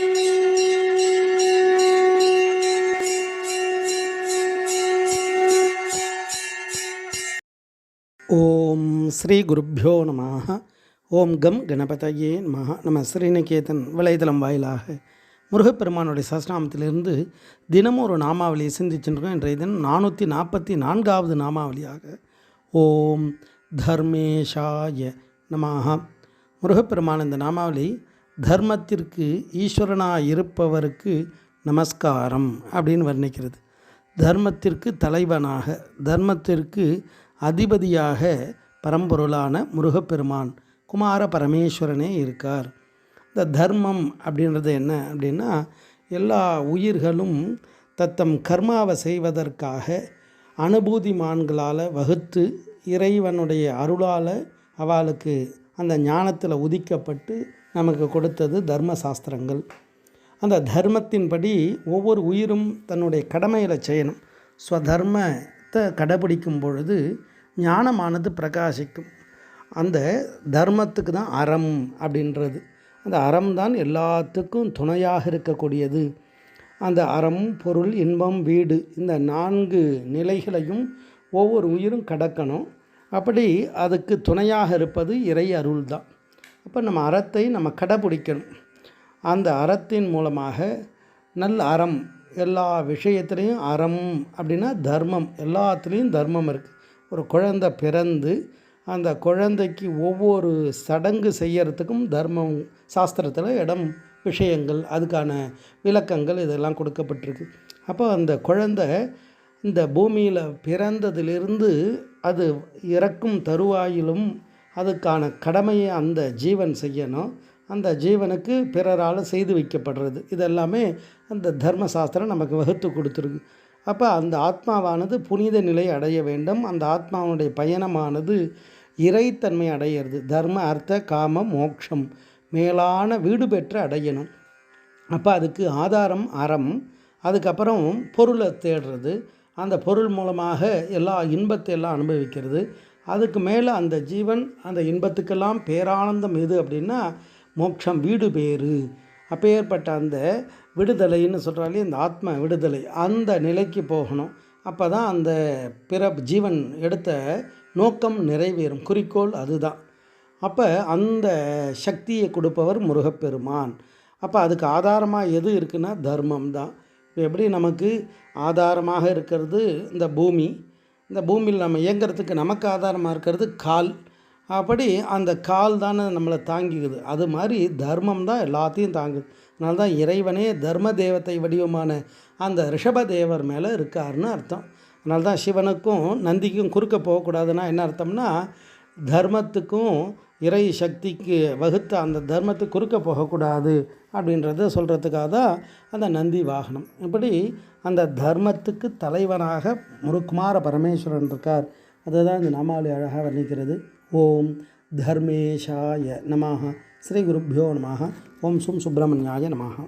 ஓம் ஸ்ரீ குருப்பியோ நம. ஓம் கம் கணபதையே நம. நம்ம ஸ்ரீநிகேதன் வலைதளம் வாயிலாக முருகப்பெருமானுடைய சஸ்நாமத்திலிருந்து தினமும் ஒரு நாமாவளியை சிந்திச்சுருக்கோம். இன்றைய தினம் நானூற்றி நாற்பத்தி நான்காவது நாமாவளியாக ஓம் தர்மேஷாய நமாக முருகப்பெருமான் இந்த நாமாவளி தர்மத்திற்கு ஈஸ்வரனாக இருப்பவருக்கு நமஸ்காரம் அப்படின்னு வர்ணிக்கிறது. தர்மத்திற்கு தலைவனாக தர்மத்திற்கு அதிபதியாக பரம்பொருளான முருகப்பெருமான் குமார பரமேஸ்வரனே இருக்கார். இந்த தர்மம் அப்படின்றது என்ன அப்படின்னா எல்லா உயிர்களும் தத்தம் கர்மாவை செய்வதற்காக அனுபூதிமான்களால் வகுத்து இறைவனுடைய அருளால் அவளுக்கு அந்த ஞானத்தில் உதிக்கப்பட்டு நமக்கு கொடுத்தது தர்ம சாஸ்திரங்கள் அந்த தர்மத்தின்படி ஒவ்வொரு உயிரும் தன்னுடைய கடமையில் செய்யணும். ஸ்வதர்மத்தை கடைபிடிக்கும் பொழுது ஞானமானது பிரகாசிக்கும். அந்த தர்மத்துக்கு தான் அறம் அப்படின்றது. அந்த அறம் தான் எல்லாத்துக்கும் துணையாக இருக்கக்கூடியது. அந்த அறம் பொருள் இன்பம் வீடு இந்த நான்கு நிலைகளையும் ஒவ்வொரு உயிரும் கடக்கணும். அப்படி அதுக்கு துணையாக இருப்பது இறை அருள் தான். அப்போ நம்ம அறத்தை நம்ம கடைபிடிக்கணும். அந்த அறத்தின் மூலமாக நல்ல அறம் எல்லா விஷயத்துலேயும் அறம் அப்படின்னா தர்மம். எல்லாத்துலேயும் தர்மம் இருக்குது ஒரு குழந்தை பிறந்து அந்த குழந்தைக்கு ஒவ்வொரு சடங்கு செய்யறதுக்கும் தர்மம் சாஸ்திரத்தில் இடம் விஷயங்கள் அதுக்கான விளக்கங்கள் இதெல்லாம் கொடுக்கப்பட்டிருக்கு. அப்போ அந்த குழந்தை இந்த பூமியில் பிறந்ததிலிருந்து அது இறக்கும் தருவாயிலும் அதுக்கான கடமையை அந்த ஜீவன் செய்யணும். அந்த ஜீவனுக்கு பிறரால் செய்து வைக்கப்படுறது. இதெல்லாமே அந்த தர்மசாஸ்திரம் நமக்கு வகுத்து கொடுத்துருக்கு. அப்போ அந்த ஆத்மாவானது புனித நிலை அடைய வேண்டும். அந்த ஆத்மாவுடைய பயணமானது இறைத்தன்மை அடையிறது. தர்ம அர்த்த காம மோட்சம் மேலான வீடு பெற்று அடையணும். அப்போ அதுக்கு ஆதாரம் அறம். அதுக்கப்புறம் பொருளை தேடுறது. அந்த பொருள் மூலமாக எல்லா இன்பத்தை எல்லாம் அனுபவிக்கிறது. அதுக்கு மேலே அந்த ஜீவன் அந்த இன்பத்துக்கெல்லாம் பேரானந்தம் எது அப்படின்னா மோட்சம் வீடு பேரு அப்பேற்பட்ட அந்த விடுதலைன்னு சொல்கிறாலே இந்த ஆத்ம விடுதலை. அந்த நிலைக்கு போகணும். அப்போ தான் அந்த பிற ஜீவன் எடுத்த நோக்கம் நிறைவேறும். குறிக்கோள் அதுதான். அப்போ அந்த சக்தியை கொடுப்பவர் முருகப்பெருமான். அப்போ அதுக்கு ஆதாரமாக எது இருக்குன்னா தர்மம் தான் இப்போ எப்படி நமக்கு ஆதாரமாக இருக்கிறது இந்த பூமி இந்த பூமியில் நம்ம இயங்கிறதுக்கு நமக்கு ஆதாரமாக இருக்கிறது கால். அப்படி அந்த கால் தானே நம்மளை தாங்கிக்குது அது மாதிரி தர்மம் தான் எல்லாத்தையும் தாங்குது. அதனால தான் இறைவனே தர்ம தேவத்தை வடிவமான அந்த ரிஷப தேவர் மேலே இருக்காருன்னு அர்த்தம். அதனால தான் சிவனுக்கும் நந்திக்கும் குறுக்க போகக்கூடாதுன்னா என்ன அர்த்தம்னா தர்மத்துக்கும் இறை சக்திக்கு வகுத்த அந்த தர்மத்துக்கு குறுக்க போகக்கூடாது அப்படின்றத சொல்கிறதுக்காக தான் அந்த நந்தி வாகனம். இப்படி அந்த தர்மத்துக்கு தலைவனாக முருக்குமார பரமேஸ்வரன் இருக்கார். அதுதான் இந்த நாமாவளி அழகாக வர்ணிக்கிறது. ஓம் தர்மேஷாய நமாக ஸ்ரீ குருப்பியோ நமாக ஓம் சும் சுப்பிரமணியாய நமாக